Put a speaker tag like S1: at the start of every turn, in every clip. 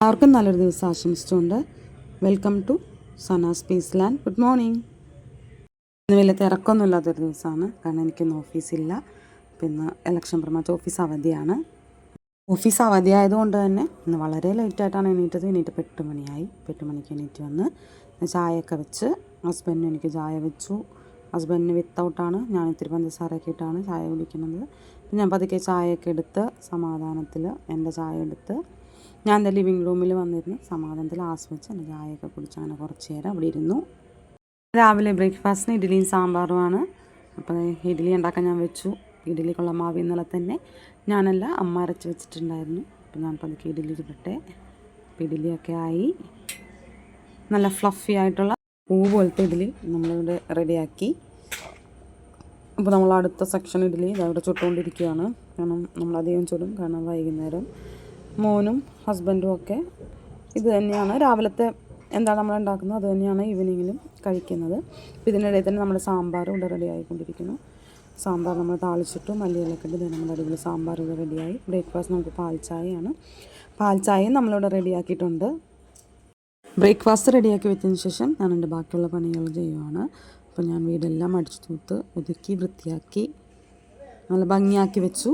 S1: എല്ലാവർക്കും നല്ലൊരു ദിവസം ആശംസിച്ചുകൊണ്ട് welcome to Sana's peace land good morning ഇന്ന് വലിയ തിരക്കൊന്നും ഇല്ലാത്തൊരു ദിവസമാണ്. കാരണം എനിക്കൊന്നും ഓഫീസില്ല. പിന്നെ ഇലക്ഷൻ പ്രമാച്ച ഓഫീസ് അവധിയാണ്. ഓഫീസ് അവധിയായതുകൊണ്ട് തന്നെ ഇന്ന് വളരെ ലേറ്റായിട്ടാണ് എണീറ്റത്. എണീറ്റപ്പോൾ എട്ട് മണിയായി. എട്ട് മണിക്ക് എണീറ്റ് വന്ന് ചായയൊക്കെ വെച്ച് ഹസ്ബൻഡിന് എനിക്ക് ചായ വെച്ചു. ഹസ്ബൻഡിന് വിത്തൗട്ടാണ് ഞാൻ ഇത്തിരി പഞ്ചസാരയൊക്കെ ഇട്ടാണ് ചായ കുടിക്കുന്നത്. ഞാൻ പതുക്കെ ചായയൊക്കെ എടുത്ത് സമാധാനത്തിൽ എന്റെ ചായ എടുത്ത് ഞാൻ എന്റെ ലിവിങ് റൂമിൽ വന്നിരുന്ന്. സമാധാനത്തിൽ ആസ്വദിച്ച് എന്റെ ചായയൊക്കെ കുടിച്ച് അങ്ങനെ കുറച്ച് നേരം അവിടെ ഇരുന്നു. രാവിലെ ബ്രേക്ക്ഫാസ്റ്റിന് ഇഡ്ഡലിയും സാമ്പാറുമാണ് അപ്പോൾ ഇഡ്ഡലി ഉണ്ടാക്കാൻ ഞാൻ വെച്ചു. ഇഡ്ഡലിക്കുള്ള മാവ് ഇന്നലെ തന്നെ ഞാനല്ല അമ്മ അരച്ച് വെച്ചിട്ടുണ്ടായിരുന്നു. അപ്പോൾ ഞാൻ പതുക്കെ ഇഡ്ഡലി ചുടട്ടെ അപ്പോൾ ഇഡ്ഡലിയൊക്കെ ആയി. നല്ല ഫ്ലഫി ആയിട്ടുള്ള പൂ പോലത്തെ ഇഡ്ഡലി നമ്മളിവിടെ റെഡിയാക്കി അപ്പോൾ നമ്മൾ അടുത്ത സെക്ഷൻ ഇഡ്ഡലി അവിടെ ചുട്ടുകൊണ്ടിരിക്കുകയാണ്. കാരണം നമ്മളധികം ചുടും. കാരണം വൈകുന്നേരം. മോനും ഹസ്ബൻഡും ഒക്കെ ഇത് തന്നെയാണ്. രാവിലത്തെ എന്താണ് നമ്മൾ ഉണ്ടാക്കുന്നത്? അത് തന്നെയാണ് ഈവനിങ്ങിലും കഴിക്കുന്നത്. ഇതിനിടയിൽ തന്നെ നമ്മുടെ സാമ്പാർ ഇവിടെ റെഡി ആയിക്കൊണ്ടിരിക്കുന്നു. സാമ്പാർ നമ്മൾ താളിച്ചിട്ടു മല്ലിയിലൊക്കെ ഇട്ട് നമ്മുടെ അടിപൊളി സാമ്പാർ ഇവിടെ റെഡിയായി ബ്രേക്ക്ഫാസ്റ്റ് നമുക്ക് പാൽ ചായയാണ്. പാൽ ചായയും നമ്മളിവിടെ റെഡിയാക്കിയിട്ടുണ്ട് ബ്രേക്ക്ഫാസ്റ്റ് റെഡിയാക്കി വെച്ചതിന് ശേഷം ഞാൻ എന്റെ ബാക്കിയുള്ള പണികൾ ചെയ്യുവാണ്. അപ്പോൾ ഞാൻ വീടെല്ലാം അടിച്ചു തൂത്ത് ഒതുക്കി വൃത്തിയാക്കി നല്ല ഭംഗിയാക്കി വെച്ചു.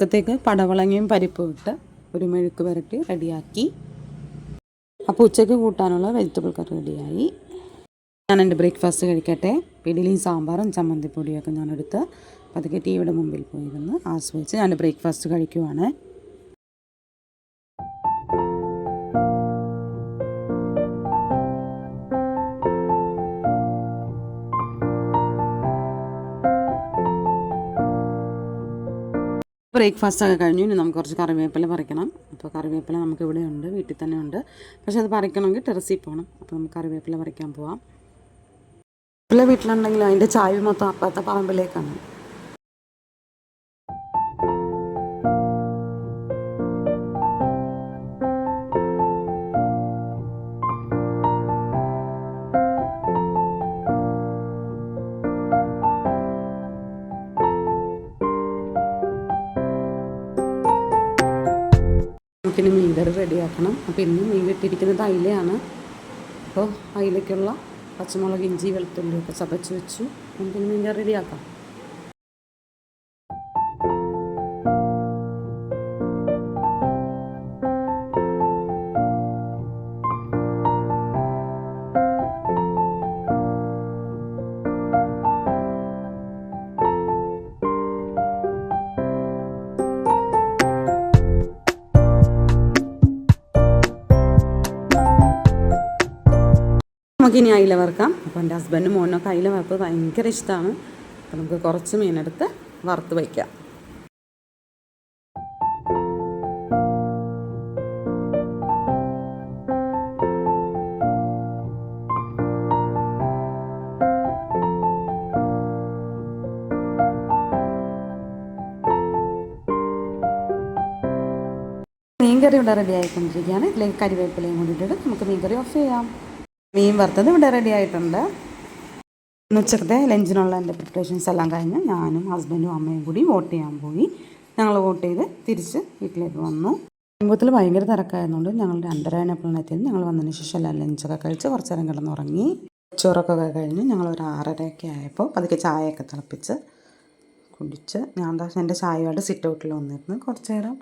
S1: ഉച്ചക്കത്തേക്ക് പടവളങ്ങയും പരിപ്പും ഇട്ട് ഒരു മെഴുക്ക് പുരട്ടി റെഡിയാക്കി. അപ്പോൾ ഉച്ചയ്ക്ക് കൂട്ടാനുള്ള വെജിറ്റബിൾ കറി റെഡിയായി. ഞാൻ എന്റെ ബ്രേക്ക്ഫാസ്റ്റ് കഴിക്കട്ടെ. ഇഡലിയും സാമ്പാറും ചമ്മന്തിപ്പൊടിയൊക്കെ ഞാനെടുത്ത് പതുക്കെ ടി വിയുടെ മുമ്പിൽ പോയിരുന്ന്. ആസ്വദിച്ച് ഞാൻ ബ്രേക്ക്ഫാസ്റ്റ് കഴിക്കുവാണ്. ബ്രേക്ക്ഫാസ്റ്റ് ഒക്കെ കഴിഞ്ഞു. ഇനി നമുക്ക് കുറച്ച് കറിവേപ്പില പറിക്കണം. അപ്പോൾ കറിവേപ്പില നമുക്ക് ഇവിടെ ഉണ്ട് വീട്ടിൽ തന്നെ ഉണ്ട്. പക്ഷേ അത് പറിക്കണമെങ്കിൽ ടെറസിൽ പോകണം. അപ്പോൾ നമുക്ക് കറിവേപ്പില പറിക്കാൻ പോവാം. കറിവേപ്പില വീട്ടിലുണ്ടെങ്കിൽ അതിന്റെ ചായ മൊത്തം അപ്പുറത്തെ പറമ്പിലേക്കാണ് നമുക്കിനി മീൻകറി റെഡിയാക്കണം. അപ്പോൾ ഇന്ന് മീൻ കിട്ടിയിരിക്കുന്നത് അയിലയാണ്. അപ്പോൾ അയിലയ്ക്കുള്ള പച്ചമുളക് ഇഞ്ചി വെളുത്തുള്ളി ഒക്കെ ചതച്ച് വെച്ചു. നമുക്കിനി മീൻകറി റെഡിയാക്കാം. നമുക്കിനി അയില വറുക്കാം. അപ്പോൾ എന്റെ ഹസ്ബൻഡും മോനൊക്കെ അയില വറുപ്പ് ഭയങ്കര ഇഷ്ടമാണ് അപ്പോൾ നമുക്ക് കുറച്ച് മീനെടുത്ത് വറുത്ത് വയ്ക്കാം. മീൻകറി ഇവിടെ റെഡി ആയിക്കൊണ്ടിരിക്കുകയാണ്. ഇതിലേക്ക് കരിവേപ്പിലയും കൂടി ഇട്ടിട്ട് നമുക്ക് മീൻകറി ഓഫ് ചെയ്യാം. മീൻ വറുത്തത് ഇവിടെ റെഡി ആയിട്ടുണ്ട്. ഉച്ചക്കത്തെ ലഞ്ചിനുള്ള എന്റെ പ്രിപ്പറേഷൻസ് എല്ലാം കഴിഞ്ഞ് ഞാനും ഹസ്ബൻഡും അമ്മയും കൂടി വോട്ട് ചെയ്യാൻ പോയി. ഞങ്ങൾ വോട്ട് ചെയ്ത് തിരിച്ച് വീട്ടിലേക്ക് വന്നു. കുടുംബത്തിൽ ഭയങ്കര തിരക്കായതുകൊണ്ട് ഞങ്ങൾ രണ്ടര കഴിഞ്ഞപ്പോഴാണ് എത്തിയത് ഞങ്ങൾ വന്നതിന് ശേഷം എല്ലാം ലഞ്ചൊക്കെ കഴിച്ച് കുറച്ച് നേരം കിടന്നുറങ്ങി. ചോറൊക്കെ കഴിഞ്ഞ് ഞങ്ങൾ ഒരു ആറരയൊക്കെ ആയപ്പോൾ പതുക്കെ ചായയൊക്കെ തിളപ്പിച്ച് കുടിച്ച് ഞാൻ എന്റെ ചായയോടെ സിറ്റ് ഔട്ടിൽ വന്നിരുന്നു. കുറച്ച് നേരം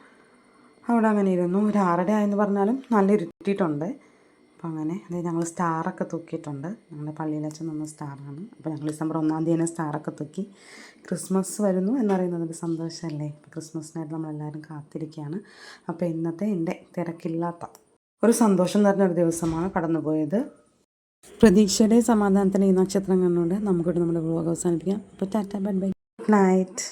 S1: അവിടെ അങ്ങനെ ഇരുന്നു. ഒരു ആറര ആയെന്ന് പറഞ്ഞാലും നല്ല ഇരുട്ടിയിട്ടുണ്ട്. അപ്പോൾ അങ്ങനെ അതായത് ഞങ്ങൾ സ്റ്റാറൊക്കെ തൂക്കിയിട്ടുണ്ട്. ഞങ്ങളുടെ പള്ളിയിൽ വെച്ച് നിന്ന സ്റ്റാറാണ്. അപ്പോൾ ഞങ്ങൾ ഡിസംബർ ഒന്നാം തീയതി തന്നെ സ്റ്റാറൊക്കെ തൂക്കി. ക്രിസ്മസ് വരുന്നു എന്ന് പറയുന്നത് ഒരു സന്തോഷമല്ലേ? അപ്പോൾ ക്രിസ്മസിനായിട്ട് നമ്മളെല്ലാവരും കാത്തിരിക്കുകയാണ്. അപ്പോൾ ഇന്നത്തെ എന്റെ തിരക്കില്ലാത്ത ഒരു സന്തോഷം നിറഞ്ഞ ഒരു ദിവസമാണ് കടന്നുപോയത്. പ്രതീക്ഷയുടെ സമാധാനത്തിന് ഈ നക്ഷത്രം കണ്ടുകൊണ്ട് നമുക്കിവിടെ നമ്മുടെ വ്ലോഗ് അവസാനിപ്പിക്കാം. അപ്പോൾ tata bye bye. Good night